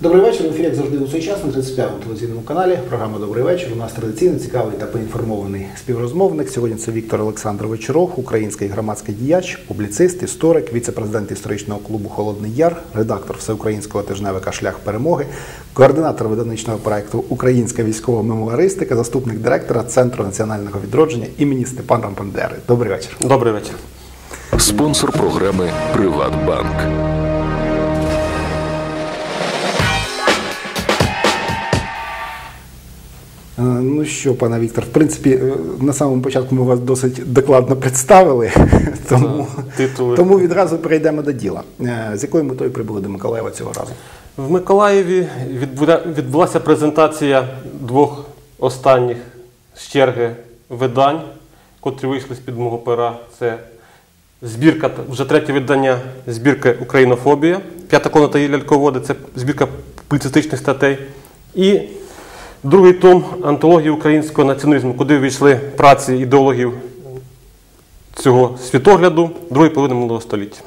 Добрий вечір. В ефірі, як завжди, у цей час на 35-му телевізійному каналі. Програма Добрий вечір. У нас традиційно цікавий та поінформований співрозмовник. Сьогодні це Віктор Олександрович Рох, український громадський діяч, публіцист, історик, віце-президент історичного клубу Холодний Яр, редактор всеукраїнського тижневика Шлях перемоги, координатор видавничного проекту Українська військова мемуаристика, заступник директора Центру національного відродження імені Степана Бандери. Добрий вечір. Добрий вечір. Спонсор програми Приватбанк. Ну що, пане Віктор, в принципі, е, на самому початку ми вас досить докладно представили, тому, титули. тому відразу перейдемо до діла. Е, З якою метою прибули до Миколаєва цього разу? В Миколаєві відбулася презентація двох останніх з черги видань, котрі вийшли з-під мого пера. Це збірка, вже третє видання збірки Українофобія, п'ята колона та її ляльководи, це збірка публіцистичних статей. І другий том антології українського націоналізму, куди ввійшли праці ідеологів цього світогляду другої половини минулого століття.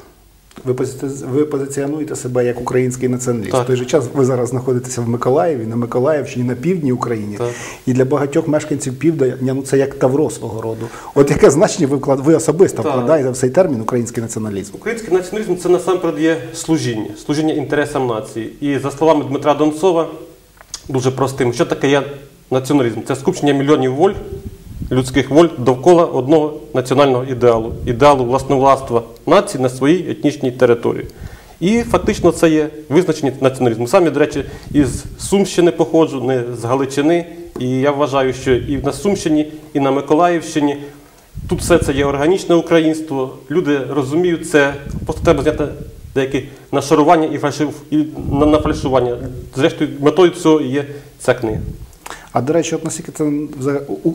Ви, ви позиціонуєте себе як український націоналіст. Так. В той же час ви зараз знаходитеся в Миколаєві, на Миколаївщині, на півдні України. Так. І для багатьох мешканців півдня ну, це як тавро свого роду. От яке значення ви, вклад... ви особисто Так. вкладаєте в цей термін український націоналізм? Український націоналізм це насамперед є служіння, служіння інтересам нації. І за словами Дмитра Донцова, дуже простим, що таке є націоналізм? Це скупчення мільйонів воль, людських воль довкола одного національного ідеалу, ідеалу власновластва нації на своїй етнічній території. І фактично це є визначення націоналізму. Сам до речі, із Сумщини походжу, не з Галичини. І я вважаю, що і на Сумщині, і на Миколаївщині Тут все це є органічне українство. Люди розуміють це. Просто треба зняти деякі нашарування і, фальшив, і на- нафальшування. Зрештою, метою цього є ця книга. А до речі, от наскільки це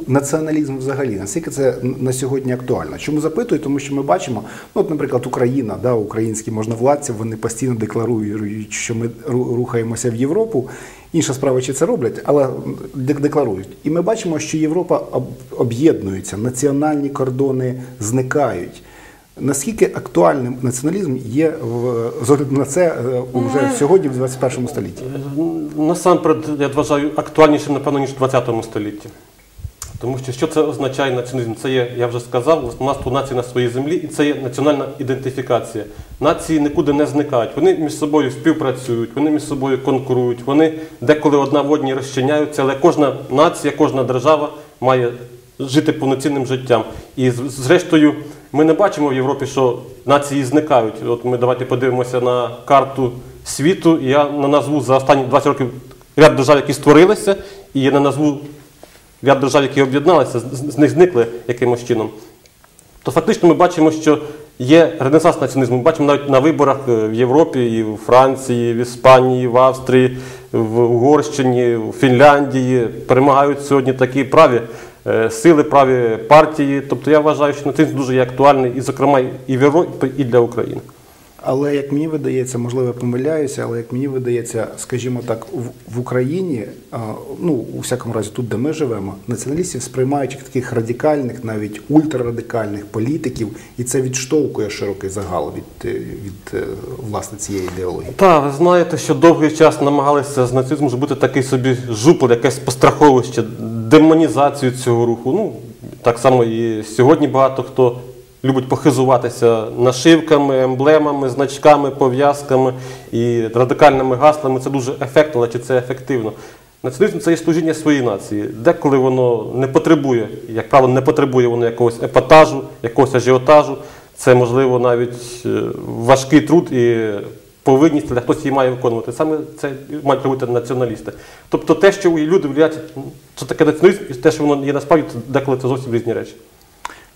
націоналізм взагалі, наскільки це на сьогодні актуально? Чому запитую? Тому що ми бачимо, ну от, наприклад, Україна, да, українські можновладці, вони постійно декларують, що ми рухаємося в Європу. Інша справа, чи це роблять, але декларують. І ми бачимо, що Європа об'єднується, національні кордони зникають. Наскільки актуальним націоналізм є в з огляду на це е, уже сьогодні, в 21 столітті? Насамперед, я вважаю, актуальнішим, напевно, ніж в 20 столітті. Тому що що це означає націоналізм? Це є, я вже сказав, власнонаство нації на своїй землі, і це є національна ідентифікація. Нації нікуди не зникають. Вони між собою співпрацюють, вони між собою конкурують, вони деколи одна в одній розчиняються, але кожна нація, кожна держава має жити повноцінним життям. І зрештою, ми не бачимо в Європі, що нації зникають. От ми давайте подивимося на карту світу, і я на назву за останні 20 років ряд держав, які створилися, і я на назву ряд держав, які об'єдналися, з- них зникли якимось чином. То фактично ми бачимо, що є ренесанс націоналізму. Ми бачимо навіть на виборах е, в Європі, і в Франції, в Іспанії, в Австрії, в Угорщині, в Фінляндії перемагають сьогодні такі праві сили, праві партії. Тобто я вважаю, що націоналізм дуже є актуальний, і, зокрема, і в Європі, і для України. Але як мені видається, можливо, я помиляюся, але як мені видається, скажімо так, в, Україні, а, ну у всякому разі, тут, де ми живемо, націоналістів сприймають як таких радикальних, навіть ультрарадикальних політиків, і це відштовхує широкий загал від, е, від е, власне цієї ідеології. Так, ви знаєте, що довгий час намагалися з нацизму зробити такий собі жупел, якесь постраховище, демонізацію цього руху. Ну, так само і сьогодні багато хто любить похизуватися нашивками, емблемами, значками, пов'язками і радикальними гаслами. Це дуже ефектно, але чи це ефективно? Націоналізм це є служіння своїй нації. Деколи воно не потребує, як правило, не потребує воно якогось епатажу, якогось ажіотажу. Це можливо навіть е, важкий труд і повинність, але хтось її має виконувати. Саме це мають робити націоналісти. Тобто те, що люди вліять, що таке націоналізм, і те, що воно є насправді, це деколи це зовсім різні речі.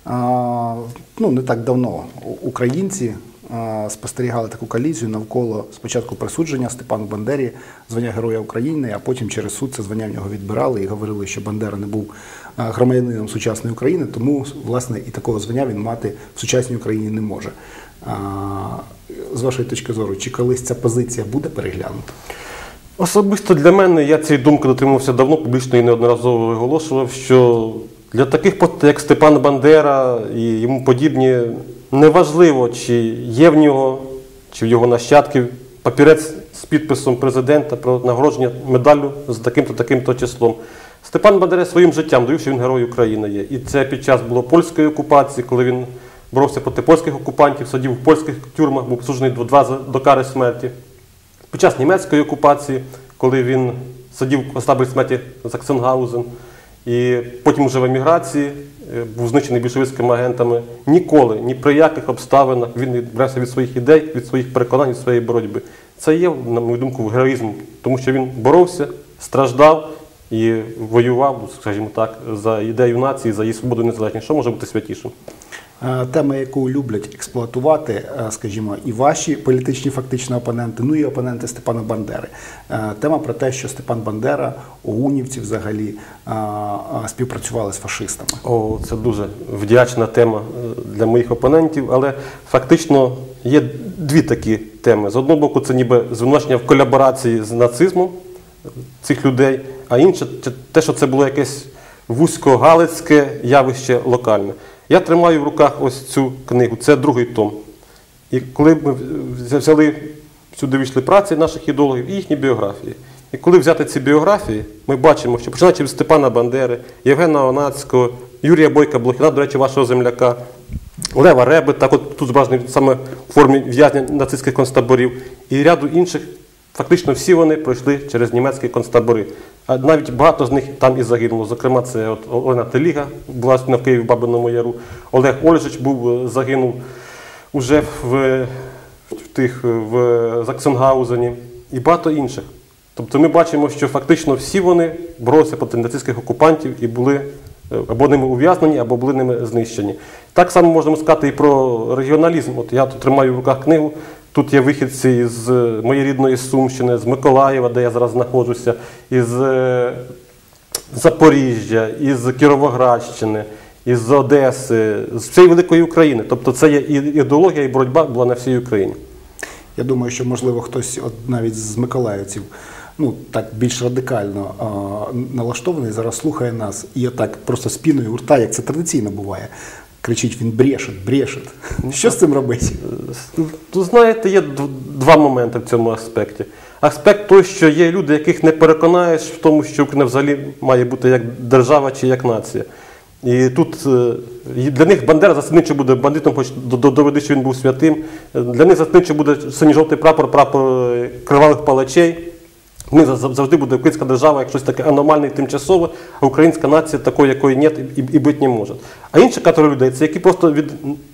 А, ну, не так давно українці а, спостерігали таку колізію навколо спочатку присудження Степану Бандері звання Героя України, а потім через суд це звання в нього відбирали і говорили, що Бандера не був громадянином сучасної України, тому власне і такого звання він мати в сучасній Україні не може. З вашої точки зору, чи колись ця позиція буде переглянута? Особисто для мене я цієї думки дотримувався давно, публічно і неодноразово виголошував, що для таких, як Степан Бандера і йому подібні, неважливо, чи є в нього, чи в його нащадків папірець з підписом президента про нагородження медаллю з таким-то таким-то числом. Степан Бандера своїм життям довів, що він герой України є. І це під час було польської окупації, коли він боровся проти польських окупантів, сидів в польських тюрмах, був посуджений до кари смерті. Під час німецької окупації, коли він сидів в таборі смерті Заксенгаузен, і потім вже в еміграції е, був знищений більшовицькими агентами, ніколи, ні при яких обставинах він відбрався від своїх ідей, від своїх переконань, від своєї боротьби. Це є, на мою думку, героїзм, тому що він боровся, страждав і воював, скажімо так, за ідею нації, за її свободу і незалежність. Що може бути святішим? Е, Тема, яку люблять експлуатувати, е, скажімо, і ваші політичні фактично опоненти, ну і опоненти Степана Бандери. Е, Тема про те, що Степан Бандера, ОУНівці взагалі співпрацювали з фашистами. О, це дуже вдячна тема для моїх опонентів, але фактично є дві такі теми. З одного боку, це ніби звинувачення в колаборації з нацизмом цих людей, а інше те, що це було якесь вузько-галицьке явище локальне. Я тримаю в руках ось цю книгу, це другий том. І коли ми взяли сюди вийшли праці наших ідеологів і їхні біографії. І коли взяти ці біографії, ми бачимо, що починаючи від Степана Бандери, Євгена Онацького, Юрія Бойка Блохіна, до речі, вашого земляка, Лева Реби, так от тут зображений саме в формі в'язня нацистських концтаборів, і ряду інших, фактично всі вони пройшли через німецькі концтабори. Навіть багато з них там і загинуло. Зокрема, це от Олена Теліга була в Києві в Бабиному Яру, Олег Ольжич був, е, загинув уже в, в тих в Заксенгаузені і багато інших. Тобто ми бачимо, що фактично всі вони боролися проти нацистських окупантів і були е, або ними ув'язнені, або були ними знищені. Так само можемо сказати і про регіоналізм. От я тут тримаю в руках книгу. Тут є вихідці з е, моєї рідної Сумщини, з Миколаєва, де я зараз знаходжуся, із е, Запоріжжя, із Кіровоградщини, із Одеси, з всієї великої України. Тобто це є ідеологія, і боротьба була на всій Україні. Я думаю, що можливо хтось от навіть з миколаївців. Ну так більш радикально а, налаштований зараз слухає нас і отак просто спіною у рта, як це традиційно буває. Кричить він брешет, брешет. Що з цим робити? Тут, знаєте, є два моменти в цьому аспекті. Аспект той, що є люди, яких не переконаєш в тому, що Україна взагалі має бути як держава чи як нація. І тут е, для них Бандера засадничо буде бандитом, хоч до- до- доведи, що він був святим. Для них засадничо буде синьо-жовтий прапор, прапор е, кривавих палачей. Ми зав- завжди буде українська держава, як щось таке аномальне і тимчасове, а українська нація такої, якої нет і, і бути не може. А інша категорія людей це які просто від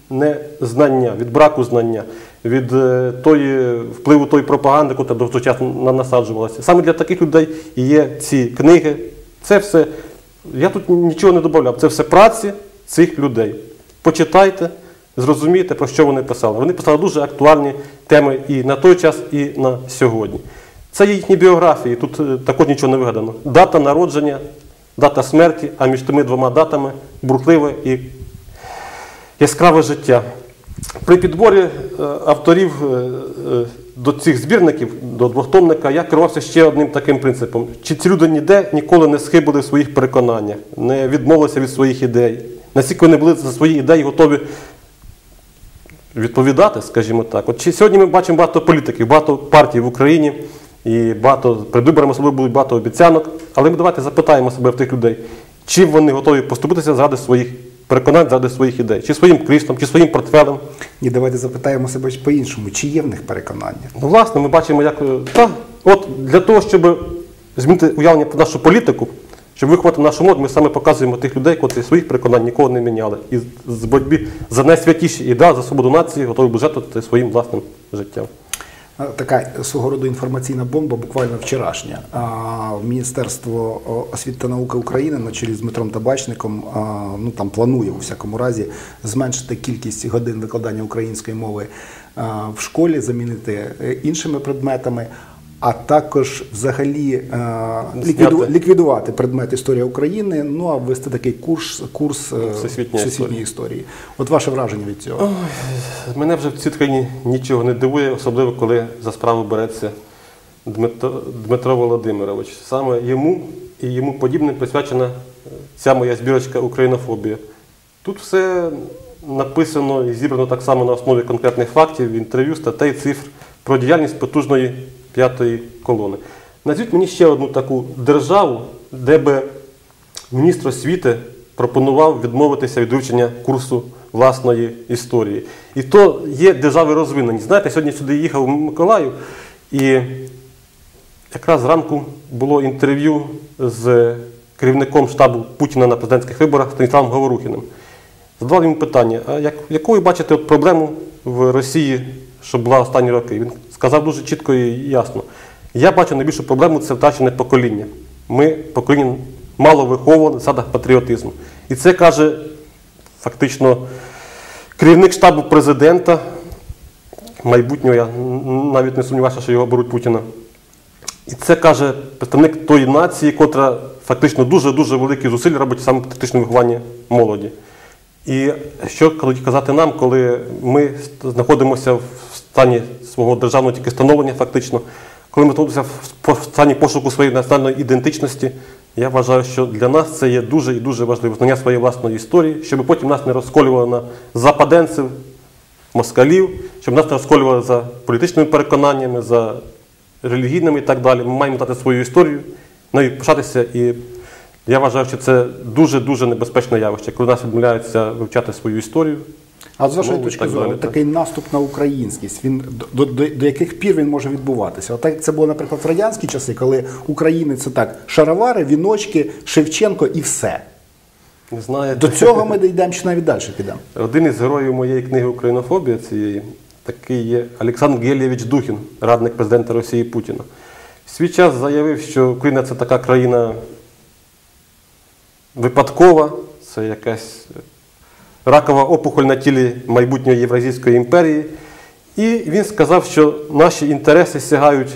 незнання, від браку знання, від е, тої впливу тої пропаганди, яка до того часу насаджувалася. Саме для таких людей і є ці книги. Це все. Я тут нічого не додавав. Це все праці цих людей. Почитайте, зрозумійте, про що вони писали. Вони писали дуже актуальні теми і на той час, і на сьогодні. Це є їхні біографії, тут е, також нічого не вигадано. Дата народження, дата смерті, а між тими двома датами бурхливе і яскраве життя. При підборі е, авторів е, до цих збірників, до двохтомника, я керувався ще одним таким принципом. Чи ці люди ніде ніколи не схибили в своїх переконаннях, не відмовилися від своїх ідей, наскільки вони були за свої ідеї готові відповідати, скажімо так. От чи сьогодні ми бачимо багато політиків, багато партій в Україні, і багато перед виборами особливо будуть багато обіцянок. Але ми давайте запитаємо себе в тих людей, чи вони готові поступитися заради своїх переконань, заради своїх ідей, чи своїм кріслом, чи своїм портфелем. Ні, давайте запитаємо себе по-іншому, чи є в них переконання? Ну, власне, ми бачимо, як. Та, от для того, щоб змінити уявлення про нашу політику, щоб виховати нашу молодь, ми саме показуємо тих людей, котрі своїх переконань ніколи не міняли. І з боротьбі за найсвятіші ідеали, за свободу нації готові бюджетувати своїм власним життям. Така свого роду інформаційна бомба, буквально вчорашня. Міністерство освіти та науки України на чолі з Дмитром Табачником ну, там планує у всякому разі зменшити кількість годин викладання української мови в школі, замінити е, іншими предметами. А також взагалі е, ліквіду, ліквідувати предмет історія України, ну а ввести такий курс, курс е, Всесвітньої всесвітньої історії. От ваше враження від цього? Мене вже в цій країні нічого не дивує, особливо коли за справу береться Дмитро, Дмитро Володимирович. Саме йому і йому подібним присвячена е, ця моя збірочка Українофобія. Тут все написано і зібрано так само на основі конкретних фактів, інтерв'ю, статей, цифр, про діяльність потужної п'ятої колони. Назвіть мені ще одну таку державу, де би міністр освіти пропонував відмовитися від вивчення курсу власної історії. І то є держави розвинені. Знаєте, сьогодні сюди їхав в Миколаїв, і якраз зранку було інтерв'ю з керівником штабу Путіна на президентських виборах Станіславом Говорухіним. Задавав йому питання: а як, яку бачите проблему в Росії, що була останні роки? Він сказав дуже чітко і ясно. Я бачу найбільшу проблему це втрачене покоління. Ми покоління мало виховували на засадах патріотизму. І це каже фактично керівник штабу президента, майбутнього, я навіть не сумніваюся, що його беруть Путіна. І це каже представник тої нації, котра фактично дуже-дуже великі зусилля робить саме патріотичне виховання молоді. І що казати нам, коли ми знаходимося в стані свого державного тільки становлення, фактично, коли ми знаходимося в стані пошуку своєї національної ідентичності, я вважаю, що для нас це є дуже і дуже важливо знання своєї власної історії, щоб потім нас не розколювали на западенців, москалів, щоб нас не розколювали за політичними переконаннями, за релігійними і так далі. Ми маємо дати свою історію, нею пишатися. І я вважаю, що це дуже-дуже небезпечне явище, коли нас відмовляються вивчати свою історію. А з вашої точки так зору, так. такий наступ на українськість, він до, до, до яких пір він може відбуватися? Отак це було, наприклад, в радянські часи, коли України це так шаровари, віночки, Шевченко і все. Знаєте, До цього ми дійдемо чи навіть далі підемо. Один із героїв моєї книги Українофобія цієї такий є Олександр Гелєвич Духін, радник президента Росії Путіна. В свій час заявив, що Україна це така країна випадкова, це якась ракова опухоль на тілі майбутньої Євразійської імперії. І він сказав, що наші інтереси сягають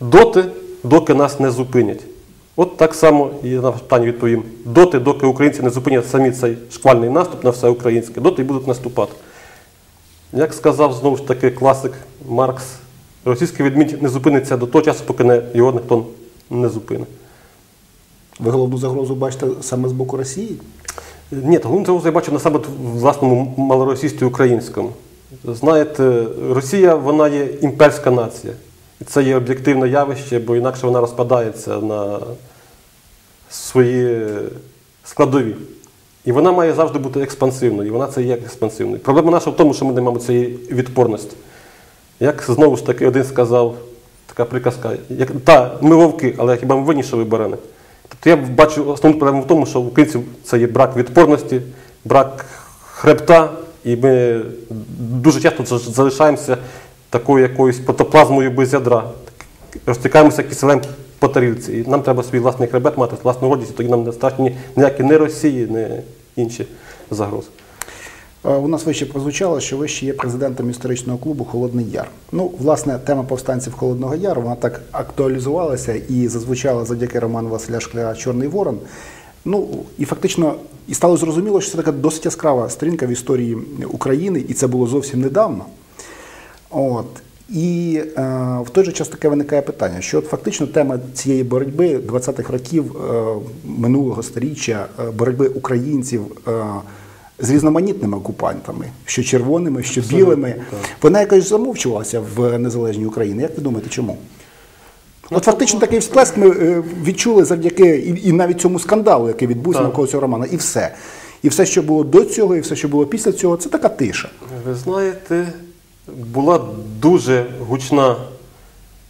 доти, доки нас не зупинять. От так само і на питання відповім. Доти, доки українці не зупинять самі цей шквальний наступ на все українське, доти й будуть наступати. Як сказав знову ж таки класик Маркс, російський відмідь не зупиниться до того часу, поки не, його ніхто не зупинить. Ви головну загрозу бачите саме з боку Росії? Ні, головну загрозу я бачу на себе в власному малоросійстві українському. Знаєте, Росія вона є імперська нація. І це є об'єктивне явище, бо інакше вона розпадається на свої складові. І вона має завжди бути експансивною, і вона це є експансивною. Проблема наша в тому, що ми не маємо цієї відпорності. Як знову ж таки один сказав, така приказка, як, та, ми вовки, але хіба ми винні, що ви барани? Тобто я бачу основну проблему в тому, що в українців це є брак відпорності, брак хребта, і ми дуже часто залишаємося такою якоюсь протоплазмою без ядра. Розтікаємося киселем по тарілці. І нам треба свій власний хребет мати, власну гордість, і тоді нам не страшні ніякі ні Росії, не інші загрози. Е, У нас вище прозвучало, що ви ще є президентом історичного клубу Холодний Яр. Ну, власне, тема повстанців Холодного Яру вона так актуалізувалася і зазвучала завдяки роману Василя Шкляра Чорний Ворон. Ну і фактично і стало зрозуміло, що це така досить яскрава сторінка в історії України, і це було зовсім недавно. От. І е, в той же час таке виникає питання, що от фактично тема цієї боротьби 20-х років е, минулого століття, е, боротьби українців е, з різноманітними окупантами, що червоними, що білими, вона якось замовчувалася в незалежній Україні. Як ви думаєте, чому? От фактично такий всплеск ми е, відчули завдяки і, і навіть цьому скандалу, який відбувся навколо цього роману, і все. І все, що було до цього, і все, що було після цього, це така тиша. Ви знаєте, була дуже гучна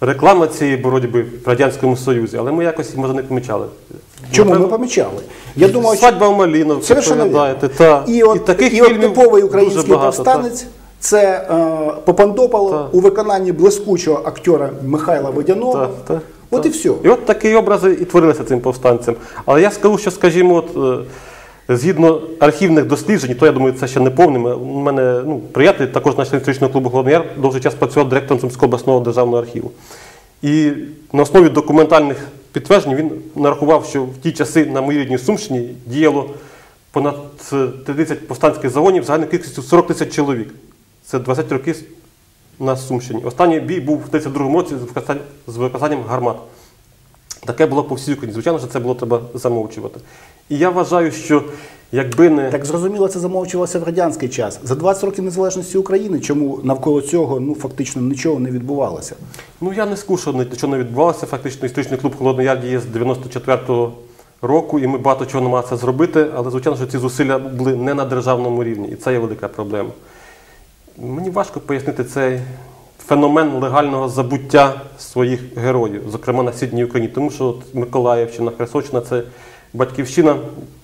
реклама цієї боротьби в Радянському Союзі, але ми якось може не помічали. Чому ми помічали? Я думаю, Свадьба в Маліновці, Совершенно пам'ятаєте, та. І от, таких і от типовий український повстанець це е, Попандополо Так. у виконанні блискучого актера Михайла Водяного. Так, так, от так. і все. І от такі образи і творилися цим повстанцем. Але я скажу, що, скажімо, от, е, згідно архівних досліджень, то я думаю, це ще не повним. У мене ну, приятель, також наш історичного клубу Холодний Яр, довгий час працював директором Сумського обласного державного архіву. І на основі документальних підтверджень він нарахував, що в ті часи на моїй рідній Сумщині діяло понад е, 30 повстанських загонів загальною кількістю 40 тисяч чоловік. Це 20 років на Сумщині. Останній бій був в 32-му році з використанням гармат. Таке було по всій Україні. Звичайно, що це було треба замовчувати. І я вважаю, що Якби не Так зрозуміло, це замовчувалося в радянський час. За 20 років незалежності України, чому навколо цього ну фактично нічого не відбувалося. Ну я не скушу, нічого не відбувалося. Фактично історичний клуб Холодний Яр діє з 94-го року, і ми багато чого намагалися зробити, але звичайно, що ці зусилля були не на державному рівні, і це є велика проблема. Мені важко пояснити цей феномен легального забуття своїх героїв, зокрема на Східній Україні, тому що от Миколаївщина, Херсонщина це батьківщина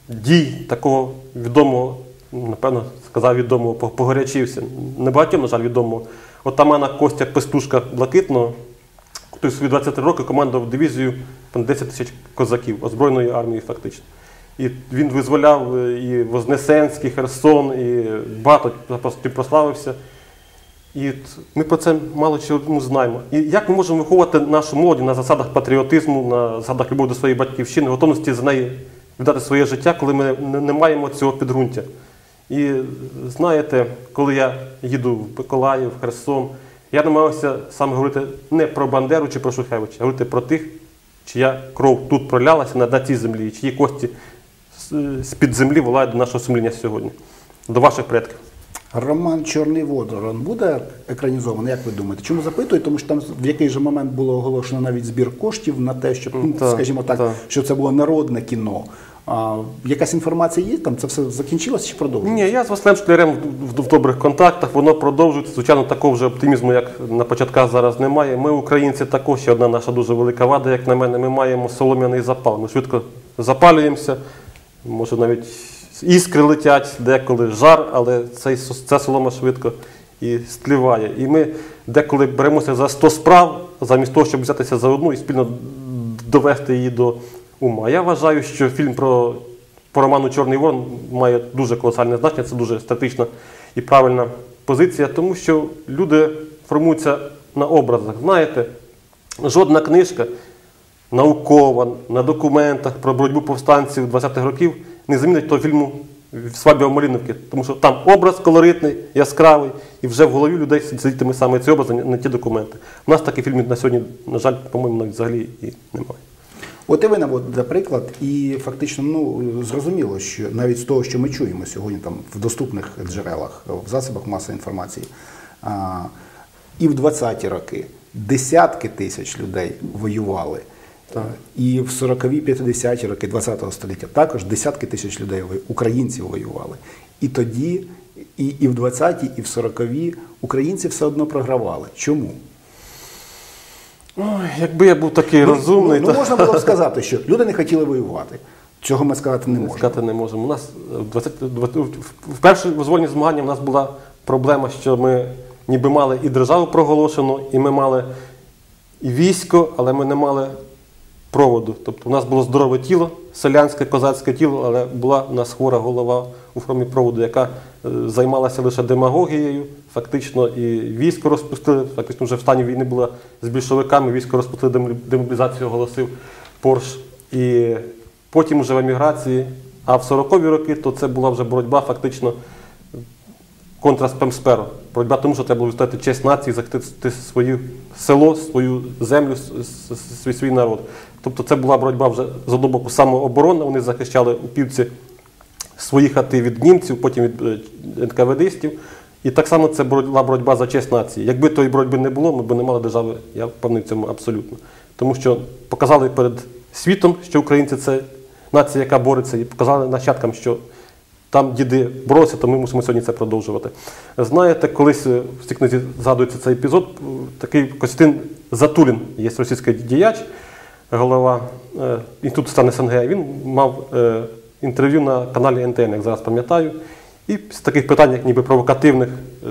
дій такого відомого, напевно, сказав відомого, по- погорячився. Небагатьом, на жаль, відомого. Отамана Костя Пестушка Блакитного, той свої 23 роки командував дивізію понад 10 тисяч козаків, озброєної армії фактично. І він визволяв е, і Вознесенський, Херсон, і багато прославився. І ми про це мало чого ну, знаємо. І як ми можемо виховувати нашу молодь на засадах патріотизму, на засадах любові до своєї батьківщини, готовності за неї віддати своє життя, коли ми не, маємо цього підґрунтя. І знаєте, коли я їду в Миколаїв, в Херсон, я намагався саме говорити не про Бандеру чи про Шухевича, а говорити про тих, чия кров тут пролялася на, цій землі, чиї кості з-під землі волають до нашого сумління сьогодні, до ваших предків. Роман Чорний Водорон буде екранізований, як ви думаєте? Чому запитую? Тому що там в який же момент було оголошено навіть збір коштів на те, щоб, ну, Так, скажімо так, так. що це було народне кіно. А, якась інформація є? Там це все закінчилося чи продовжується? Ні, я з Василем Шклярем в, в, в добрих контактах, воно продовжується. Звичайно, такого вже оптимізму, як на початках зараз немає. Ми, українці, також ще одна наша дуже велика вада, як на мене, ми маємо солом'яний запал. Ми швидко запалюємося, може навіть іскри летять, деколи жар, але цей, ця солома швидко і стліває. І ми деколи беремося за 100 справ, замість того, щоб взятися за одну і спільно довести її до ума. Я вважаю, що фільм про, по роману Чорний Ворон має дуже колосальне значення, це дуже стратегічна і правильна позиція, тому що люди формуються на образах. Знаєте, жодна книжка наукова, на документах про боротьбу повстанців 20-х років не замінить того фільму в Малиновці, тому що там образ колоритний, яскравий, і вже в голові людей сидітиме саме цей образ, а не ті документи. У нас таких фільмів на сьогодні, на жаль, по-моєму, навіть взагалі і немає. От і ви наводите приклад, і фактично ну зрозуміло, що навіть з того, що ми чуємо сьогодні там в доступних джерелах, в засобах масової інформації, а, і в 20-ті роки десятки тисяч людей воювали. І в 40-ві, 50-ті роки 20-го століття також десятки тисяч людей, українців воювали. І тоді, і, і в 20-ті, і в 40-ві українці все одно програвали. Чому? Ой, якби я був такий розумний, ну, то ну, можна було б сказати, що люди не хотіли воювати. Цього ми сказати не можемо. сказати не можемо. У нас е, в 20, в- в перші визвольні змагання в нас була проблема, що ми ніби мали і державу проголошену, і ми мали і військо, але ми не мали проводу. Тобто у нас було здорове тіло, селянське, козацьке тіло, але була у нас хвора голова у формі проводу, яка е, займалася лише демагогією. Фактично і військо розпустили, фактично вже в стані війни була з більшовиками, військо розпустили демобілі- демобілізацію, оголосив Порш. І потім вже в еміграції, а в 40-ві роки то це була вже боротьба фактично контра спемсперо. Боротьба тому, що треба було відстояти честь нації, захистити своє село, свою землю, свій народ. Тобто це була боротьба вже з одного боку самооборона, вони захищали у півці свої хати від німців, потім від е, НКВДистів. І так само це була боротьба за честь нації. Якби тої боротьби не було, ми б не мали держави, я впевнений в цьому абсолютно. Тому що показали перед світом, що українці це нація, яка бореться, і показали нащадкам, що там діди боролися, то ми мусимо сьогодні це продовжувати. Знаєте, колись е, в цій книзі згадується цей епізод, е, такий Костянтин Затулін, є російський діяч, голова е, Інституту стану СНГ. Він мав е, інтерв'ю на каналі НТН, як зараз пам'ятаю. І з таких питань, як ніби провокативних е,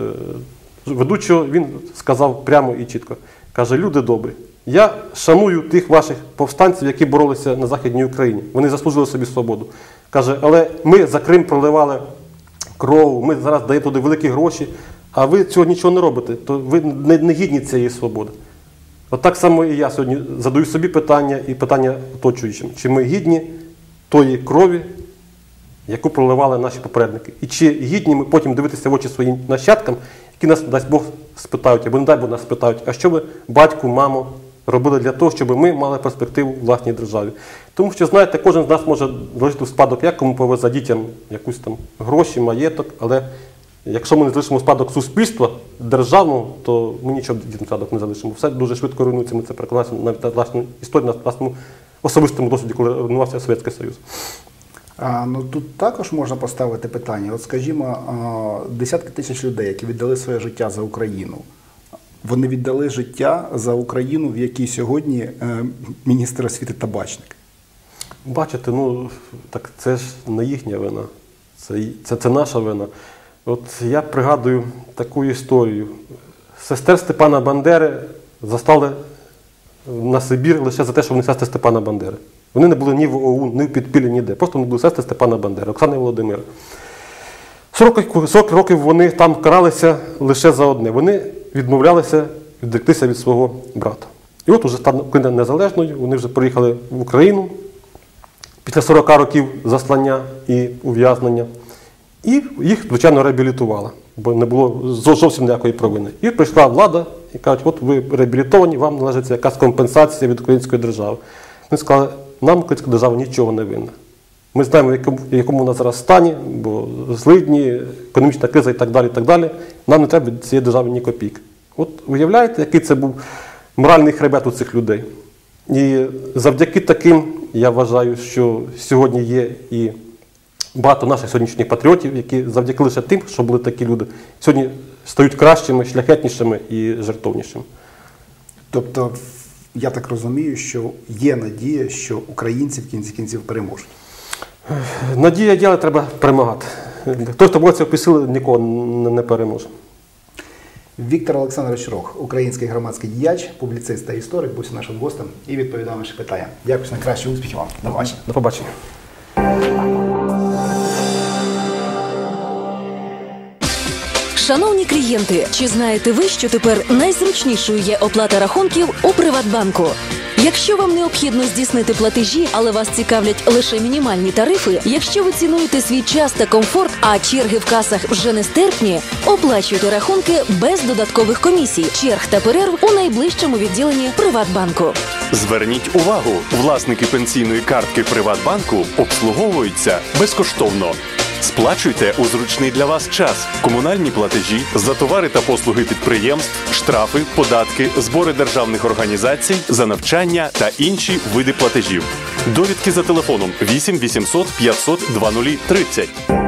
ведучого, він сказав прямо і чітко: каже: Люди добрі, я шаную тих ваших повстанців, які боролися на Західній Україні. Вони заслужили собі свободу. Каже, але ми за Крим проливали кров, ми зараз даємо туди великі гроші, а ви цього нічого не робите, то ви не гідні цієї свободи. От так само і я сьогодні задаю собі питання і питання оточуючим, чи ми гідні тої крові, яку проливали наші попередники. І чи гідні ми потім дивитися в очі своїм нащадкам, які нас, дасть Бог, спитають, або не дай Бог нас спитають, а що ви, батьку, мамо, робили для того, щоб ми мали перспективу в власній державі. Тому що, знаєте, кожен з нас може вложити в спадок, як кому повезе дітям якусь там гроші, маєток, але якщо ми не залишимо спадок суспільства державного, то ми нічого дітям спадок не залишимо. Все дуже швидко руйнується. Ми це переконалися навіть на власній історії, на власному особистому досвіді, коли руйнувався Совєтський Союз. А, ну тут також можна поставити питання. От скажімо, десятки тисяч людей, які віддали своє життя за Україну. Вони віддали життя за Україну, в якій сьогодні е, міністр освіти табачник. Бачите, ну так це ж не їхня вина, це, це, це наша вина. От я пригадую таку історію. Сестер Степана Бандери застали на Сибір лише за те, що вони сестри Степана Бандери. Вони не були ні в ОУН, ні в підпіллі, ніде. Просто вони були сестри Степана Бандери, Оксани Володимира. 40, років- 40 років вони там каралися лише за одне. Вони відмовлялися відректися від свого брата. І от уже стала Україна незалежною, вони вже приїхали в Україну після 40 років заслання і ув'язнення. І їх, звичайно, реабілітували, бо не було зовсім ніякої провини. І прийшла влада і кажуть, от ви реабілітовані, вам належить якась компенсація від української держави. Вони сказали, нам українська держава нічого не винна. Ми знаємо, в якому, якому вона зараз стані, бо злидні, економічна криза і так далі. і так далі. Нам не треба від цієї держави ні копійки. От уявляєте, який це був моральний хребет у цих людей. І завдяки таким, я вважаю, що сьогодні є і багато наших сьогоднішніх патріотів, які завдяки лише тим, що були такі люди, сьогодні стають кращими, шляхетнішими і жертовнішими. Тобто, я так розумію, що є надія, що українці в кінці кінців переможуть. Надія діла треба перемагати. Той, хто бореться в сили, нікого не не переможе. Віктор Олександрович Рох, український громадський діяч, публіцист та історик, був нашим гостем і відповідав на наші питання. Дякую, найкращих успіхів вам. До побачення. До побачення. Шановні клієнти, чи знаєте ви, що тепер найзручнішою є оплата рахунків у Приватбанку? Якщо вам необхідно здійснити платежі, але вас цікавлять лише мінімальні тарифи, якщо ви цінуєте свій час та комфорт, а черги в касах вже не стерпні, оплачуйте рахунки без додаткових комісій, черг та перерв у найближчому відділенні Приватбанку. Зверніть увагу, власники пенсійної картки Приватбанку обслуговуються безкоштовно. Сплачуйте у зручний для вас час комунальні платежі за товари та послуги підприємств, штрафи, податки, збори державних організацій за навчання та інші види платежів. Довідки за телефоном 8 800 500 2030.